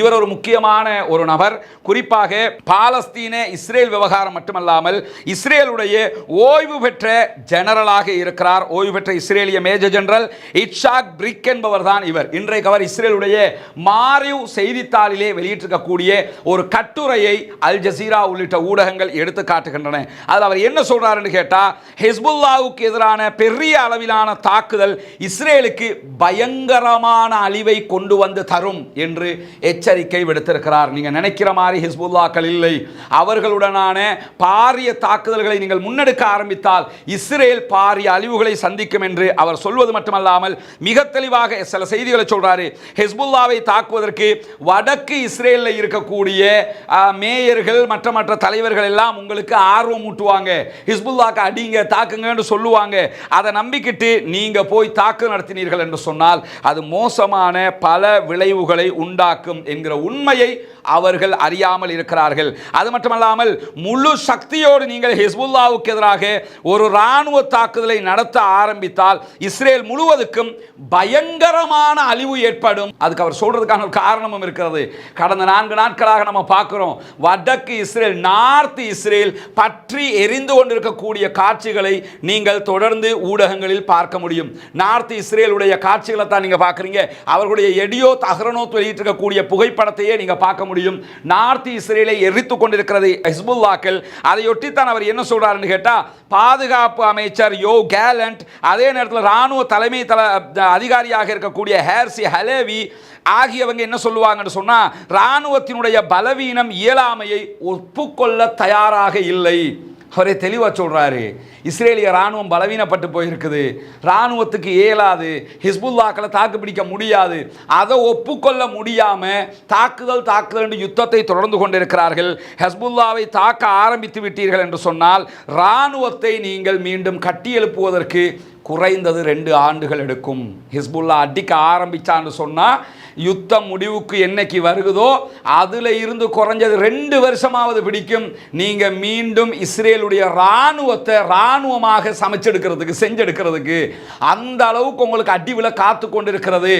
இவர் ஒரு முக்கியமான ஒரு நபர். குறிப்பாக பாலஸ்தீன இஸ்ரேல் விவகாரம் மட்டுமல்லாமல் இஸ்ரேலுடைய ஓய்வு பெற்ற ஜெனரலாக இருக்கிறார். ஓய்வு பெற்ற இஸ்ரேலிய மேஜர் ஜெனரல் இட்ஷாக் பிரிக் என்பவர் தான் இவர். இன்றைக்கு அவர் இஸ்ரேலுடைய மாரிவ் செய்தித்தாளிலே வெளியிட்டிருக்கக்கூடிய ஒரு கட்டுரையை அல் ஜசீரா உள்ளிட்ட ஊடகங்கள் எடுத்து காட்டுகின்றன. அதில் அவர் என்ன சொல்றாருன்னு கேட்டால் ஹிஸ்புல்லாவுக்கு எதிரான பெரிய அளவிலான தாக்குதல் இஸ்ரேலுக்கு பயங்கரமான அழிவை கொண்டு வந்து தரும் என்று எச்சரிக்கை விடுத்திருக்கிறார். நீங்கள் நினைக்கிற மாதிரி ஹிஸ்புல்லாக்கள் இல்லை. அவர்களுடனான பாரிய தாக்குதல்களை நீங்கள் முன்னெடுக்க ஆரம்பித்தால் இஸ்ரேல் பாரிய அழிவுகளை சந்திக்கும் என்று அவர் சொல்வது மட்டுமல்லாமல் மிக தெளிவாக சில செய்திகளை சொல்கிறாரு ஹிஸ்புல்லாவை தாக்குவதற்கு வடக்கு இஸ்ரேலில் இருக்கக்கூடிய மேயர்கள் மற்ற மற்ற தலைவர்கள் எல்லாம் உங்களுக்கு ஆர்வம் ஊட்டுவாங்க. ஹிஸ்புல்லாக்கு அடிங்க தாக்குங்கன்னு சொல்லுவாங்க. அதை நம்பிக்கிட்டு நீங்கள் போய் தாக்கு நடத்தினீர்கள் என்று சொன்னால் அது மோசமான பல விளைவுகளை உண்டாக்கும் என்கிற உண்மையை அவர்கள் அறியாமல் இருக்கிறார்கள். அது மட்டுமல்லாமல் முழு சக்தியோடு நீங்கள் ஹிஸ்புல்லாவுக்கு எதிராக ஒரு இராணுவ தாக்குதலை நடத்த ஆரம்பித்தால் இஸ்ரேல் முழுவதுக்கும் பயங்கரமான அழிவு ஏற்படும். அதுக்கு அவர் சொல்றதுக்கான ஒரு காரணமும் இருக்கிறது. கடந்த நான்கு நாட்களாக நம்ம பார்க்கிறோம் வடக்கு இஸ்ரேல் நார்த் இஸ்ரேல் பற்றி எரிந்து கொண்டிருக்கக்கூடிய காட்சிகளை நீங்கள் தொடர்ந்து ஊடகங்களில் பார்க்க முடியும். நார்த் இஸ்ரேலுடைய காட்சிகளை தான் நீங்க பார்க்குறீங்க. அவர்களுடைய எடியோ தகரனோத் வெளியிட்டிருக்கக்கூடிய புகைப்படத்தையே நீங்கள் பார்க்க முடியும். நார்த் இஸ்ரேலை எரித்து கொண்டிருக்கிறது ஹிஸ்புல்லாக்கள். அதையொட்டி தான் அவர் என்ன சொல்கிறாருன்னு கேட்டால் பாதுகாப்பு அமைச்சர் யோ கேலண்ட் அதே நேரத்தில் ராணுவ தலைமை தல அதிகாரியாக இருக்கக்கூடிய ஹேர்சி ஹலேவி ஆகியவங்க என்ன சொல்லுவாங்கன்னு சொன்னால் ராணுவத்தினுடைய பலவீனம் இயலாமையை ஒப்புக்கொள்ள தயாராக இல்லை. அவரே தெளிவாக சொல்கிறாரு இஸ்ரேலிய ராணுவம் பலவீனப்பட்டு போயிருக்குது. ராணுவத்துக்கு இயலாது. ஹிஸ்புல்லாக்களை தாக்கு பிடிக்க முடியாது. அதை ஒப்புக்கொள்ள முடியாமல் தாக்குதல் தாக்குதல் என்று யுத்தத்தை தொடர்ந்து கொண்டிருக்கிறார்கள். ஹஸ்புல்லாவை தாக்க ஆரம்பித்து விட்டீர்கள் என்று சொன்னால் ராணுவத்தை நீங்கள் மீண்டும் கட்டியெழுப்புவதற்கு குறைந்தது ரெண்டு ஆண்டுகள் எடுக்கும். ஹிஸ்புல்லா அடிக்க ஆரம்பிச்சான்னு சொன்னால் யுத்தம் முடிவுக்கு என்னைக்கு வருகுதோ அதில் இருந்து குறைஞ்சது ரெண்டு வருஷமாவது பிடிக்கும். நீங்கள் மீண்டும் இஸ்ரேலுடைய இராணுவத்தை இராணுவமாக சமைச்செடுக்கிறதுக்கு செஞ்செடுக்கிறதுக்கு அந்த அளவுக்கு உங்களுக்கு அடிவில் காத்து கொண்டிருக்கிறது.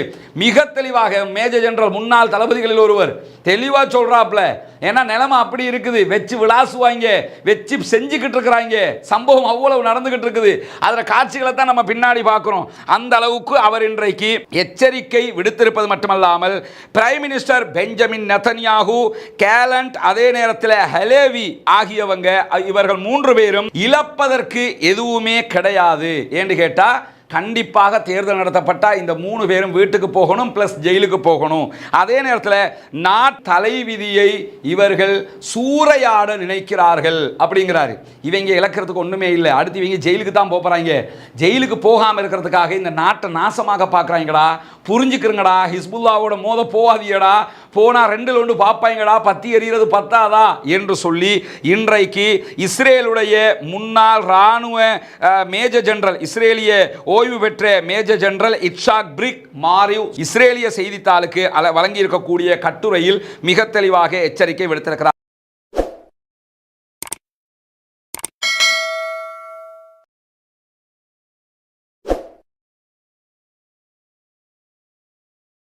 மிக தெளிவாக மேஜர் ஜெனரல் முன்னாள் தளபதிகளில் ஒருவர் தெளிவாக சொல்கிறாப்புல ஏன்னா நிலமை அப்படி இருக்குது. வச்சு விளாசுவாங்க வச்சு செஞ்சுக்கிட்டு இருக்கிறாங்க. சம்பவம் அவ்வளவு நடந்துகிட்டு இருக்குது. அதில் காட்சிகளை தான் நம்ம பின்னாடி பார்க்குறோம். அந்த அளவுக்கு அவர் இன்றைக்கு எச்சரிக்கை விடுத்திருப்பது மட்டுமல்ல மட்டுமல்லாமல் prime minister Benjamin Netanyahu Gallant அதே நேரத்தில் ஹலேவி ஆகியவங்க இவர்கள் மூன்று பேரும் இழப்பதற்கு எதுவுமே கிடையாது. என்று கேட்டால் கண்டிப்பாக தேர்தல் நடத்தப்பட்டால் இந்த மூணு பேரும் வீட்டுக்கு போகணும் ப்ளஸ் ஜெயிலுக்கு போகணும். அதே நேரத்தில் நாட் தலைவிதியை இவர்கள் சூறையாட நினைக்கிறார்கள் அப்படிங்கிறாரு. இவங்க இழக்கிறதுக்கு ஒன்றுமே இல்லை. அடுத்து இவங்க ஜெயிலுக்கு தான் போகிறாங்க ஜெயிலுக்கு போகாமல் இருக்கிறதுக்காக இந்த நாட்டை நாசமாக பார்க்குறாங்கடா. புரிஞ்சுக்கிறங்கடா. ஹிஸ்புல்லாவோட மோத போகாதீடா போனால் ரெண்டில் ஒன்று பார்ப்பாங்கடா பத்தி எறிகிறது பத்தாதா? என்று சொல்லி இன்றைக்கு இஸ்ரேலுடைய முன்னாள் இராணுவ மேஜர் ஜெனரல் இஸ்ரேலிய ஓய்வு பெற்ற major general Yitzhak Brik Maariv இஸ்ரேலிய செய்தித்தாளுக்கு அல- வழங்கியிருக்கக்கூடிய கட்டுரையில் மிக தெளிவாக எச்சரிக்கை விடுத்திருக்கிறார்.